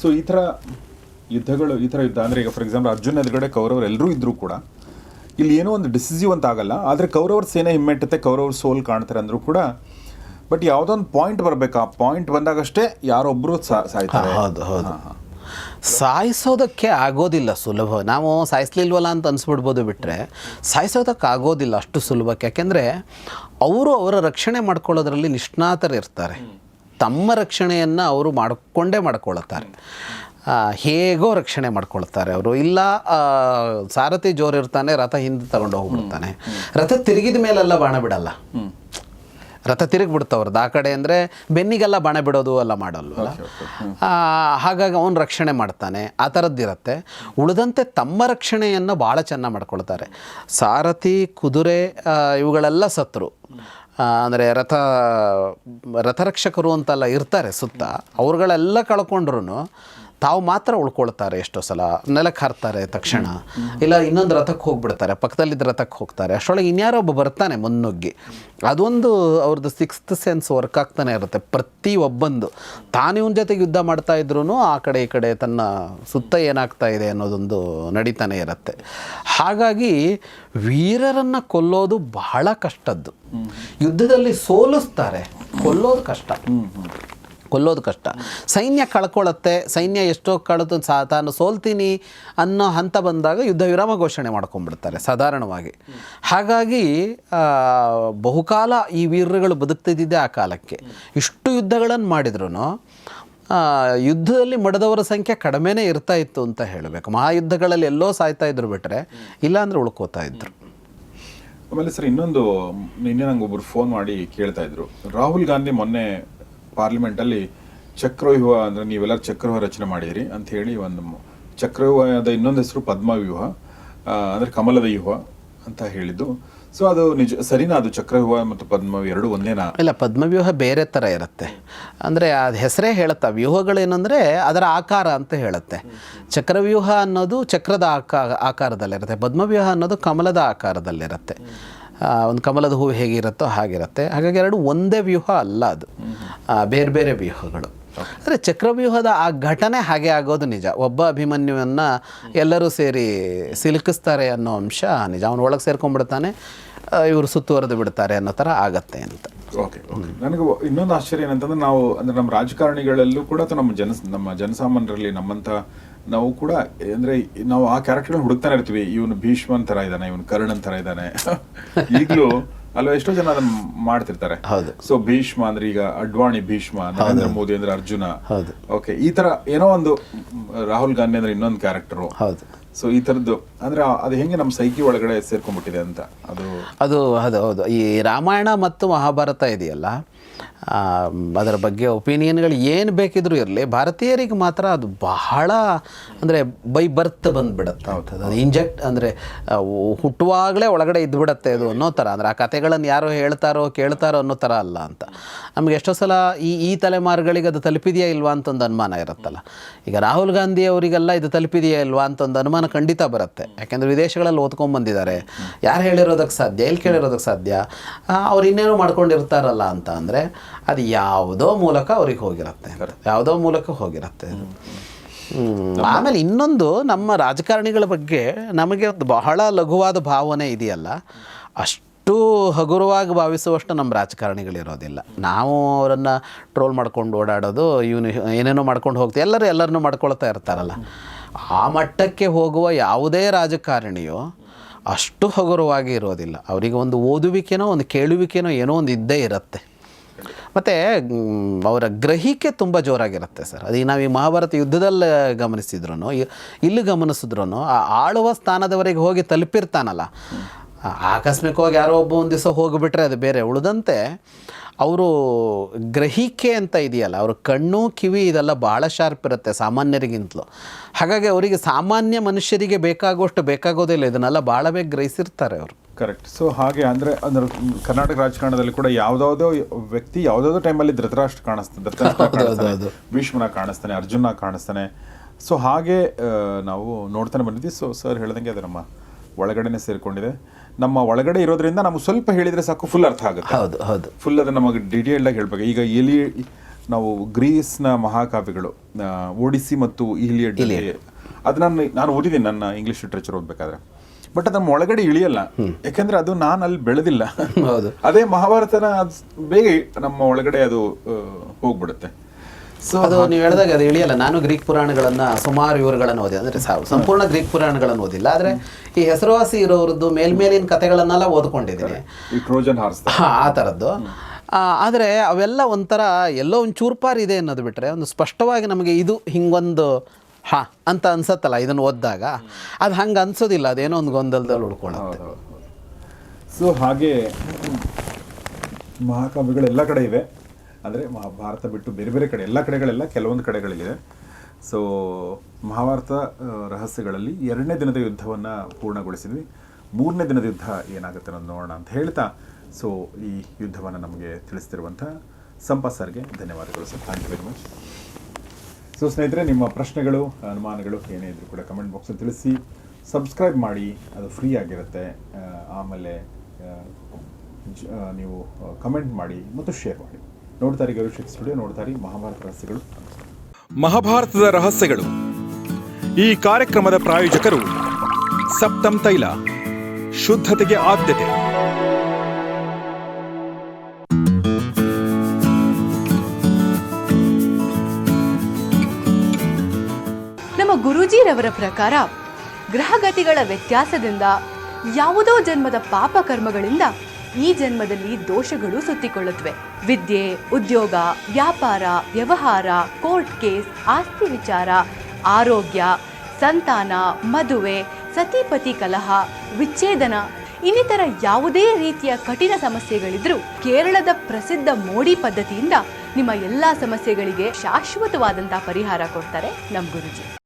ಸೊ ಈ ಥರ ಯುದ್ಧಗಳು ಈ ಥರ ಯುದ್ಧ ಅಂದರೆ ಈಗ ಫಾರ್ ಎಕ್ಸಾಂಪಲ್ ಅರ್ಜುನ್ ಎದುರುಗಡೆ ಕೌರವರು ಎಲ್ಲರೂ ಇದ್ದರೂ ಕೂಡ ಇಲ್ಲಿ ಏನೋ ಒಂದು ಡಿಸಿಸಿವ್ ಅಂತ ಆಗಲ್ಲ ಆದರೆ ಕೌರವ್ರ ಸೇನೆ ಹಿಮ್ಮೆಟ್ಟತೆ ಕೌರವ್ರ ಸೋಲ್ ಕಾಣ್ತಾರೆ ಅಂದರೂ ಕೂಡ. ಬಟ್ ಯಾವುದೋ ಒಂದು ಪಾಯಿಂಟ್ ಬರಬೇಕು ಆ ಪಾಯಿಂಟ್ ಬಂದಾಗಷ್ಟೇ ಯಾರೊಬ್ಬರು ಸಾಯ್ತಾರೆ. ಹೌದು ಹೌದು. ಸಾಯಿಸೋದಕ್ಕೆ ಆಗೋದಿಲ್ಲ ಸುಲಭ. ನಾವು ಸಾಯಿಸ್ಲಿಲ್ವಲ್ಲ ಅಂತ ಅನ್ಸ್ಬಿಡ್ಬೋದು ಬಿಟ್ಟರೆ ಸಾಯಿಸೋದಕ್ಕೆ ಆಗೋದಿಲ್ಲ ಅಷ್ಟು ಸುಲಭಕ್ಕೆ. ಯಾಕೆಂದರೆ ಅವರು ಅವರ ರಕ್ಷಣೆ ಮಾಡ್ಕೊಳ್ಳೋದ್ರಲ್ಲಿ ನಿಷ್ಣಾತರಿರ್ತಾರೆ. ತಮ್ಮ ರಕ್ಷಣೆಯನ್ನು ಅವರು ಮಾಡಿಕೊಂಡೇ ಮಾಡ್ಕೊಳ್ತಾರೆ ಆ, ಹೇಗೋ ರಕ್ಷಣೆ ಮಾಡ್ಕೊಳ್ತಾರೆ ಅವರು. ಇಲ್ಲ ಸಾರಥಿ ಜೋರು ಇರ್ತಾನೆ ರಥ ಹಿಂದೆ ತಗೊಂಡು ಹೋಗ್ಬಿಡ್ತಾನೆ. ರಥ ತಿರುಗಿದ ಮೇಲೆಲ್ಲ ಬಾಣ ಬಿಡಲ್ಲ. ರಥ ತಿರುಗಿಬಿಡ್ತವ್ರದ್ದು. ಆ ಕಡೆ ಅಂದರೆ ಬೆನ್ನಿಗೆಲ್ಲ ಬಾಣ ಬಿಡೋದು ಎಲ್ಲ ಮಾಡಲ್ವಲ್ಲ? ಹಾಗಾಗಿ ಅವನು ರಕ್ಷಣೆ ಮಾಡ್ತಾನೆ. ಆ ಥರದ್ದಿರತ್ತೆ ಉಳಿದಂತೆ ತಮ್ಮ ರಕ್ಷಣೆಯನ್ನು ಭಾಳ ಚೆನ್ನಾಗಿ ಮಾಡ್ಕೊಳ್ತಾರೆ. ಸಾರಥಿ ಕುದುರೆ ಇವುಗಳೆಲ್ಲ ಸತ್ರು. ಅಂದರೆ ರಥ ರಥರಕ್ಷಕರು ಅಂತೆಲ್ಲ ಇರ್ತಾರೆ ಸುತ್ತ. ಅವ್ರುಗಳೆಲ್ಲ ಕಳ್ಕೊಂಡ್ರು ತಾವು ಮಾತ್ರ ಉಳ್ಕೊಳ್ತಾರೆ ಎಷ್ಟೋ ಸಲ. ನೆಲಕ್ಕೆ ಹಾರ್ತಾರೆ ತಕ್ಷಣ. ಇಲ್ಲ, ಇನ್ನೊಂದು ರಥಕ್ಕೆ ಹೋಗ್ಬಿಡ್ತಾರೆ, ಪಕ್ಕದಲ್ಲಿದ್ದ ರಥಕ್ಕೆ ಹೋಗ್ತಾರೆ. ಅಷ್ಟೊಳಗೆ ಇನ್ಯಾರೋ ಒಬ್ಬ ಬರ್ತಾನೆ ಮುನ್ನುಗ್ಗಿ. ಅದೊಂದು ಅವ್ರದ್ದು ಸಿಕ್ಸ್ತ್ ಸೆನ್ಸ್ ವರ್ಕ್ ಆಗ್ತಾನೆ ಇರುತ್ತೆ. ಪ್ರತಿ ಒಬ್ಬಂದು. ತಾನೇ ಇವನ ಜೊತೆಗೆ ಯುದ್ಧ ಮಾಡ್ತಾ ಇದ್ರೂ ಆ ಕಡೆ ಈ ಕಡೆ ತನ್ನ ಸುತ್ತ ಏನಾಗ್ತಾ ಇದೆ ಅನ್ನೋದೊಂದು ನಡೀತಾನೆ ಇರುತ್ತೆ. ಹಾಗಾಗಿ ವೀರರನ್ನು ಕೊಲ್ಲೋದು ಬಹಳ ಕಷ್ಟದ್ದು. ಯುದ್ಧದಲ್ಲಿ ಸೋಲಿಸ್ತಾರೆ, ಕೊಲ್ಲೋದು ಕಷ್ಟ. ಕೊಲ್ಲೋದು ಕಷ್ಟ. ಸೈನ್ಯ ಕಳ್ಕೊಳ್ಳುತ್ತೆ ಸೈನ್ಯ ಎಷ್ಟೋ ಕಳೆದು ಸಾ, ತಾನು ಸೋಲ್ತೀನಿ ಅನ್ನೋ ಹಂತ ಬಂದಾಗ ಯುದ್ಧ ವಿರಾಮ ಘೋಷಣೆ ಮಾಡ್ಕೊಂಡ್ಬಿಡ್ತಾರೆ, ಸಾಧಾರಣವಾಗಿ. ಹಾಗಾಗಿ ಬಹುಕಾಲ ಈ ವೀರರುಗಳು ಬದುಕ್ತಿದ್ದಿದ್ದೆ ಆ ಕಾಲಕ್ಕೆ. ಇಷ್ಟು ಯುದ್ಧಗಳನ್ನು ಮಾಡಿದ್ರು ಯುದ್ಧದಲ್ಲಿ ಮಡದವರ ಸಂಖ್ಯೆ ಕಡಿಮೆನೇ ಇರ್ತಾ ಇತ್ತು ಅಂತ ಹೇಳಬೇಕು. ಮಹಾಯುದ್ಧಗಳಲ್ಲಿ ಎಲ್ಲೋ ಸಾಯ್ತಾ ಇದ್ರು ಬಿಟ್ಟರೆ ಇಲ್ಲಾಂದ್ರೆ ಉಳ್ಕೋತಾ ಇದ್ರು. ಆಮೇಲೆ ಸರ್, ಇನ್ನೊಂದು, ನಿನ್ನೆ ನಂಗೆ ಒಬ್ರು ಫೋನ್ ಮಾಡಿ ಕೇಳ್ತಾ ಇದ್ರು. ರಾಹುಲ್ ಗಾಂಧಿ ಮೊನ್ನೆ ಪಾರ್ಲಿಮೆಂಟ್ ಅಲ್ಲಿ ಚಕ್ರವ್ಯೂಹ ಅಂದ್ರೆ ನೀವೆಲ್ಲ ಚಕ್ರವ್ಯೂಹ ರಚನೆ ಮಾಡಿದಿರಿ ಅಂತ ಹೇಳಿ ಒಂದು ಚಕ್ರವ್ಯೂಹದ ಇನ್ನೊಂದು ಹೆಸರು ಪದ್ಮವ್ಯೂಹ ವ್ಯೂಹ ಅಂದ್ರೆ ಕಮಲದ ವ್ಯೂಹ ಅಂತ ಹೇಳಿದ್ದು. ಸೊ ಅದು ನಿಜ, ಸರಿನಾ ಅದು ಚಕ್ರವ್ಯೂಹ ಮತ್ತು ಪದ್ಮವ್ಯೂಹ ಎರಡು ಒಂದೇನಾ? ಇಲ್ಲ, ಪದ್ಮವ್ಯೂಹ ಬೇರೆ ಥರ ಇರುತ್ತೆ. ಅಂದರೆ ಅದು ಹೆಸರೇ ಹೇಳುತ್ತೆ, ವ್ಯೂಹಗಳೇನೆಂದರೆ ಅದರ ಆಕಾರ ಅಂತ ಹೇಳುತ್ತೆ. ಚಕ್ರವ್ಯೂಹ ಅನ್ನೋದು ಚಕ್ರದ ಆಕಾ ಆಕಾರದಲ್ಲಿರುತ್ತೆ, ಪದ್ಮವ್ಯೂಹ ಅನ್ನೋದು ಕಮಲದ ಆಕಾರದಲ್ಲಿರುತ್ತೆ. ಒಂದು ಕಮಲದ ಹೂವು ಹೇಗಿರುತ್ತೋ ಹಾಗಿರುತ್ತೆ. ಹಾಗಾಗಿ ಎರಡು ಒಂದೇ ವ್ಯೂಹ ಅಲ್ಲ ಅದು. ಬೇರೆ ಬೇರೆ ವ್ಯೂಹಗಳು. ಅಂದರೆ ಚಕ್ರವ್ಯೂಹದ ಆ ಘಟನೆ ಹಾಗೆ ಆಗೋದು ನಿಜ. ಒಬ್ಬ ಅಭಿಮನ್ಯುವನ್ನು ಎಲ್ಲರೂ ಸೇರಿ ಸಿಲುಕಿಸ್ತಾರೆ ಅನ್ನೋ ಅಂಶ ನಿಜ. ಅವನು ಒಳಗೆ ಸೇರ್ಕೊಂಡ್ಬಿಡ್ತಾನೆ ಇವರು ಸುತ್ತುವರೆದು ಬಿಡ್ತಾರೆ ಅನ್ನೋ ಥರ ಆಗತ್ತೆ ಅಂತ. ಓಕೆ ನನಗೆ ಇನ್ನೊಂದು ಆಶ್ಚರ್ಯ ಏನಂತಂದ್ರೆ ನಾವು ಅಂದ್ರೆ ನಮ್ಮ ರಾಜಕಾರಣಿಗಳಲ್ಲೂ ಕೂಡ ನಮ್ಮ ಜನ ನಮ್ಮ ಜನಸಾಮಾನ್ಯರಲ್ಲಿ ನಮ್ಮಂತ ನಾವು ಕೂಡ ಅಂದ್ರೆ ನಾವು ಆ ಕ್ಯಾರೆಕ್ಟರ್ ಹುಡುಕ್ತಾನೆ ಇರ್ತೀವಿ. ಇವನು ಭೀಷ್ಮನ್ ತರ ಇದ್ದಾನೆ ಇವನು ಕರ್ಣನ್ ತರ ಇದ್ದಾನೆ. [LAUGHS] ಈಗಲೂ ಅಲ್ವಾ ಎಷ್ಟೋ ಜನ ಅದನ್ನ ಮಾಡ್ತಿರ್ತಾರೆ. ಹೌದು. ಸೊ ಭೀಷ್ಮ ಅಂದ್ರೆ ಈಗ ಅಡ್ವಾಣಿ ಭೀಷ್ಮ ನರೇಂದ್ರ ಮೋದಿ ಅಂದ್ರೆ ಅರ್ಜುನ. ಹೌದು. ಓಕೆ ಈ ತರ ಏನೋ ಒಂದು ರಾಹುಲ್ ಗಾಂಧಿ ಅಂದ್ರೆ ಇನ್ನೊಂದು ಕ್ಯಾರೆಕ್ಟರ್ ಹೌದು. ಸೊ ಈ ತರದ್ದು ಅಂದ್ರೆ ಅದು ಹೆಂಗೆ ನಮ್ಮ ಸೈಕಿ ಒಳಗಡೆ ಸೇರ್ಕೊಂಡ್ಬಿಟ್ಟಿದೆ ಅಂತ ಅದು ಅದು ಹೌದು ಹೌದು. ಈ ರಾಮಾಯಣ ಮತ್ತು ಮಹಾಭಾರತ ಇದೆಯಲ್ಲ? ಅದರ ಬಗ್ಗೆ ಒಪಿನಿಯನ್ಗಳು ಏನು ಬೇಕಿದ್ರೂ ಇರಲಿ. ಭಾರತೀಯರಿಗೆ ಮಾತ್ರ ಅದು ಬಹಳ ಅಂದರೆ ಬೈ ಬರ್ತ್ ಬಂದುಬಿಡುತ್ತೆ. ಅದು ಇಂಜೆಕ್ಟ್ ಅಂದರೆ ಹುಟ್ಟುವಾಗಲೇ ಒಳಗಡೆ ಇದ್ಬಿಡತ್ತೆ ಅದು ಅನ್ನೋ ಥರ. ಅಂದರೆ ಆ ಕಥೆಗಳನ್ನು ಯಾರು ಹೇಳ್ತಾರೋ ಕೇಳ್ತಾರೋ ಅನ್ನೋ ಥರ ಅಲ್ಲ ಅಂತ. ನಮಗೆ ಎಷ್ಟೋ ಸಲ ಈ ಈ ತಲೆಮಾರುಗಳಿಗೆ ಅದು ತಲುಪಿದೆಯಾ ಇಲ್ವಾ ಅಂತ ಒಂದು ಅನುಮಾನ ಇರುತ್ತಲ್ಲ. ಈಗ ರಾಹುಲ್ ಗಾಂಧಿ ಅವರಿಗೆಲ್ಲ ಇದು ತಲುಪಿದೆಯಾ ಇಲ್ವಾ ಅಂತ ಒಂದು ಅನುಮಾನ ಖಂಡಿತ ಬರುತ್ತೆ. ಯಾಕೆಂದರೆ ವಿದೇಶಗಳಲ್ಲಿ ಓದ್ಕೊಂಬಂದಿದ್ದಾರೆ ಯಾರು ಹೇಳಿರೋದಕ್ಕೆ ಸಾಧ್ಯ ಎಲ್ಲಿ ಕೇಳಿರೋದಕ್ಕೆ ಸಾಧ್ಯ? ಅವ್ರು ಇನ್ನೇನೋ ಮಾಡ್ಕೊಂಡಿರ್ತಾರಲ್ಲ ಅಂತ ಅಂದರೆ ಅದು ಯಾವುದೋ ಮೂಲಕ ಅವ್ರಿಗೆ ಹೋಗಿರುತ್ತೆ ಯಾವುದೋ ಮೂಲಕ ಹೋಗಿರುತ್ತೆ ಆಮೇಲೆ ಇನ್ನೊಂದು ನಮ್ಮ ರಾಜಕಾರಣಿಗಳ ಬಗ್ಗೆ ನಮಗೆ ಒಂದು ಬಹಳ ಲಘುವಾದ ಭಾವನೆ ಇದೆಯಲ್ಲ. ಅಷ್ಟು ಹಗುರವಾಗಿ ಭಾವಿಸುವಷ್ಟು ನಮ್ಮ ರಾಜಕಾರಣಿಗಳಿರೋದಿಲ್ಲ ನಾವು ಅವರನ್ನು ಟ್ರೋಲ್ ಮಾಡ್ಕೊಂಡು ಓಡಾಡೋದು ಇವನು ಏನೇನೋ ಮಾಡ್ಕೊಂಡು ಹೋಗ್ತೀವಿ ಎಲ್ಲರೂ ಎಲ್ಲರನ್ನೂ ಮಾಡ್ಕೊಳ್ತಾ ಇರ್ತಾರಲ್ಲ. ಆ ಮಟ್ಟಕ್ಕೆ ಹೋಗುವ ಯಾವುದೇ ರಾಜಕಾರಣಿಯು ಅಷ್ಟು ಹಗುರವಾಗಿ ಇರೋದಿಲ್ಲ. ಅವರಿಗೆ ಒಂದು ಓದುವಿಕೆನೋ ಒಂದು ಕೇಳುವಿಕೆನೋ ಏನೋ ಒಂದು ಇದ್ದೇ ಇರುತ್ತೆ. ಮತ್ತು ಅವರ ಗ್ರಹಿಕೆ ತುಂಬ ಜೋರಾಗಿರುತ್ತೆ ಸರ್. ಅದೀಗ ನಾವು ಈ ಮಹಾಭಾರತ ಯುದ್ಧದಲ್ಲಿ ಗಮನಿಸಿದ್ರು ಇಲ್ಲಿ ಗಮನಿಸಿದ್ರು ಆ ಆಳುವ ಸ್ಥಾನದವರೆಗೆ ಹೋಗಿ ತಲುಪಿರ್ತಾನಲ್ಲ. ಆಕಸ್ಮಿಕವಾಗಿ ಯಾರೋ ಒಬ್ಬ ಒಂದು ದಿವಸ ಹೋಗಿಬಿಟ್ರೆ ಅದು ಬೇರೆ. ಉಳಿದಂತೆ, ಅವರು ಗ್ರಹಿಕೆ ಅಂತ ಇದೆಯಲ್ಲ, ಅವ್ರ ಕಣ್ಣು, ಕಿವಿ ಇದೆಲ್ಲ ಭಾಳ ಶಾರ್ಪ್ ಇರುತ್ತೆ ಸಾಮಾನ್ಯರಿಗಿಂತಲೂ. ಹಾಗಾಗಿ ಅವರಿಗೆ ಸಾಮಾನ್ಯ ಮನುಷ್ಯರಿಗೆ ಬೇಕಾಗುವಷ್ಟು ಬೇಕಾಗೋದಿಲ್ಲ ಇದನ್ನೆಲ್ಲ ಭಾಳ ಬೇಗ ಗ್ರಹಿಸಿರ್ತಾರೆ ಅವರು. ಕರೆಕ್ಟ್ ಸೊ ಹಾಗೆ ಅಂದ್ರೆ ಅಂದ್ರೆ ಕರ್ನಾಟಕ ರಾಜಕಾರಣದಲ್ಲಿ ಕೂಡ ಯಾವ್ದಾವ್ದೋ ವ್ಯಕ್ತಿ ಯಾವ್ದಾವ್ದೋ ಟೈಮಲ್ಲಿ ಧೃತರಾಷ್ಟ್ರ ಕಾಣಿಸ್ತಾನೆ ಧೃತರಾಷ್ಟ್ರ ಕಾಣಿಸ್ತಾನೆ ಭೀಷ್ಮನ ಕಾಣಿಸ್ತಾನೆ ಅರ್ಜುನ ಕಾಣಿಸ್ತಾನೆ. ಸೊ ಹಾಗೆ ನಾವು ನೋಡ್ತಾನೆ ಬಂದಿದ್ವಿ ಸೊ ಸರ್ ಹೇಳ್ದಂಗೆ ಅದು ನಮ್ಮ ಒಳಗಡೆನೆ ಸೇರಿಕೊಂಡಿದೆ. ನಮ್ಮ ಒಳಗಡೆ ಇರೋದ್ರಿಂದ ನಮ್ಗೆ ಸ್ವಲ್ಪ ಹೇಳಿದ್ರೆ ಸಾಕು ಫುಲ್ ಅರ್ಥ ಆಗುತ್ತೆ. ಹೌದು ಹೌದು. ಫುಲ್ ಅದು ನಮಗೆ ಡಿಟೇಲ್ಡ್ ಆಗಿ ಹೇಳ್ಬೇಕು. ಈಗ ಎಲಿ ನಾವು ಗ್ರೀಸ್ನ ಮಹಾಕಾವ್ಯಗಳು ಓಡಿಸಿ ಮತ್ತು ಇಲಿಯಡ್ ಅದು ನಾನು ನಾನು ಓದಿದ್ದೀನಿ ನನ್ನ ಇಂಗ್ಲೀಷ್ ಲಿಟ್ರೇಚರ್ ಓದ್ಬೇಕಾದ್ರೆ. ಬಟ್ ಅದು ನಮ್ಮ ಒಳಗಡೆ ಇಳಿಯಲ್ಲ. ಯಾಕಂದ್ರೆ ಅದು ನಾನು ಅಲ್ಲಿ ಬೆಳೆದಿಲ್ಲ. ಹೌದು. ಅದೇ ಮಹಾಭಾರತನ ಬೇಗ ನಮ್ಮ ಒಳಗಡೆ ಅದು ಹೋಗ್ಬಿಡುತ್ತೆ. ಸೊ ಅದು ನೀವು ಹೇಳಿದಾಗ ಅದು ಇಳಿಯಲ್ಲ. ನಾನು ಗ್ರೀಕ್ ಪುರಾಣಗಳನ್ನು ಸುಮಾರು ಇವರುಗಳನ್ನು ಓದಿ ಅಂದರೆ ಸಾ- ಸಂಪೂರ್ಣ ಗ್ರೀಕ್ ಪುರಾಣಗಳನ್ನು ಓದಿಲ್ಲ. ಆದರೆ ಈ ಹೆಸರುವಾಸಿ ಇರೋರದ್ದು ಮೇಲ್ಮೇಲಿನ ಕಥೆಗಳನ್ನೆಲ್ಲ ಓದ್ಕೊಂಡಿದ್ದೀನಿ. ಹಾರ್ಸ್. ಆ ಥರದ್ದು ಆದರೆ ಅವೆಲ್ಲ ಒಂಥರ ಎಲ್ಲೋ ಒಂದು ಚೂರ್ಪಾರ್ ಇದೆ ಅನ್ನೋದು ಬಿಟ್ಟರೆ ಒಂದು ಸ್ಪಷ್ಟವಾಗಿ ನಮಗೆ ಇದು ಹಿಂಗೊಂದು ಹಾ, ಅಂತ ಅನ್ಸತ್ತಲ್ಲ, ಇದನ್ನು ಓದಿದಾಗ. ಅದು ಹಂಗೆ ಅನ್ಸೋದಿಲ್ಲ ಅದೇನೋ ಒಂದು ಗೊಂದಲದಲ್ಲಿ ಉಳ್ಕೊಳ್ಳುತ್ತೆ ಸೊ ಹಾಗೆ ಮಹಾಕಾವ್ಯಗಳು ಎಲ್ಲ ಕಡೆ ಇವೆ. ಅಂದರೆ ಮಹಾಭಾರತ ಬಿಟ್ಟು ಬೇರೆ ಬೇರೆ ಕಡೆ, ಎಲ್ಲ ಕಡೆಗಳೆಲ್ಲ ಕೆಲವೊಂದು ಕಡೆಗಳಿದೆ ಸೊ ಮಹಾಭಾರತ ರಹಸ್ಯಗಳಲ್ಲಿ ಎರಡನೇ ದಿನದ ಯುದ್ಧವನ್ನು ಪೂರ್ಣಗೊಳಿಸಿದ್ವಿ. ಮೂರನೇ ದಿನದ ಯುದ್ಧ ಏನಾಗುತ್ತೆ ಅನ್ನೋದು ನೋಡೋಣ ಅಂತ ಹೇಳ್ತಾ ಸೊ ಈ ಯುದ್ಧವನ್ನು ನಮಗೆ ತಿಳಿಸ್ತಿರುವಂಥ ಸಂಪಾ ಸರ್ಗೆ ಧನ್ಯವಾದಗಳು sir. Thank you very much so ಸ್ನೇಹಿತರೆ ನಿಮ್ಮ ಪ್ರಶ್ನೆಗಳು, ಅನುಮಾನಗಳು ಏನೇ ಇದ್ರೂ ಕೂಡ ಕಮೆಂಟ್ ಬಾಕ್ಸಲ್ಲಿ ತಿಳಿಸಿ. ಸಬ್ಸ್ಕ್ರೈಬ್ ಮಾಡಿ, ಅದು ಫ್ರೀ ಆಗಿರುತ್ತೆ. ಆಮೇಲೆ ನೀವು ಕಮೆಂಟ್ ಮಾಡಿ ಮತ್ತು ಶೇರ್ ಮಾಡಿ. ನೋಡ್ತಾರೆ ಗರುಶಕ್ ಸ್ಟುಡಿಯೋ ನೋಡ್ತಾರೆ ಮಹಾಭಾರತ ರಹಸ್ಯಗಳು. ಮಹಾಭಾರತದ ರಹಸ್ಯಗಳು. ಈ ಕಾರ್ಯಕ್ರಮದ ಪ್ರಾಯೋಜಕರು ಸಪ್ತಂ ತೈಲ, ಶುದ್ಧತೆಗೆ ಆದ್ಯತೆ. ಗುರೂಜಿರವರ ಪ್ರಕಾರ ಗ್ರಹಗತಿಗಳ ವ್ಯತ್ಯಾಸದಿಂದ ಯಾವುದೋ ಜನ್ಮದ ಪಾಪ ಕರ್ಮಗಳಿಂದ ಈ ಜನ್ಮದಲ್ಲಿ ದೋಷಗಳು ಸುತ್ತಿಕೊಳ್ಳುತ್ತವೆ. ವಿದ್ಯೆ, ಉದ್ಯೋಗ, ವ್ಯಾಪಾರ, ವ್ಯವಹಾರ, ಕೋರ್ಟ್ ಕೇಸ್, ಆಸ್ತಿ ವಿಚಾರ, ಆರೋಗ್ಯ, ಸಂತಾನ, ಮದುವೆ, ಸತಿಪತಿ ಕಲಹ, ವಿಚ್ಛೇದನ, ಇನ್ನಿತರ ಯಾವುದೇ ರೀತಿಯ ಕಠಿಣ ಸಮಸ್ಯೆಗಳಿದ್ರೂ ಕೇರಳದ ಪ್ರಸಿದ್ಧ ಮೋಡಿ ಪದ್ಧತಿಯಿಂದ ನಿಮ್ಮ ಎಲ್ಲಾ ಸಮಸ್ಯೆಗಳಿಗೆ ಶಾಶ್ವತವಾದಂತಹ ಪರಿಹಾರ ಕೊಡ್ತಾರೆ ನಮ್ಮ ಗುರುಜಿ.